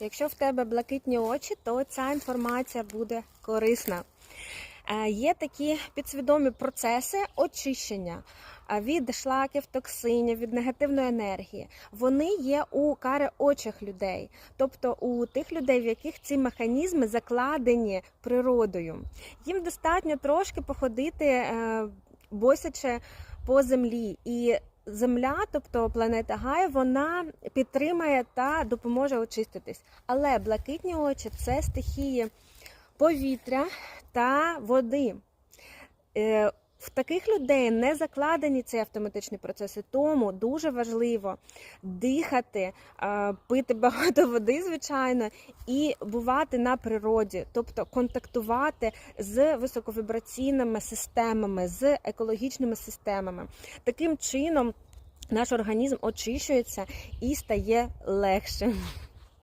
Якщо в тебе блакитні очі, то ця інформація буде корисна. Е, Є такі підсвідомі процеси очищення е, від шлаків, токсинів, від негативної енергії. Вони є у кари очах людей, тобто у тих людей, в яких ці механізми закладені природою. Їм достатньо трошки походити е, босяче по землі і. Земля, тобто планета Гай, вона підтримає та допоможе очиститись. Але блакитні очі це стихії повітря та води. В таких людей не закладені ці автоматичні процеси, тому дуже важливо дихати, е, пити багато води, звичайно, і бувати на природі, тобто контактувати з високовібраційними системами, з екологічними системами. Таким чином наш організм очищується і стає легшим.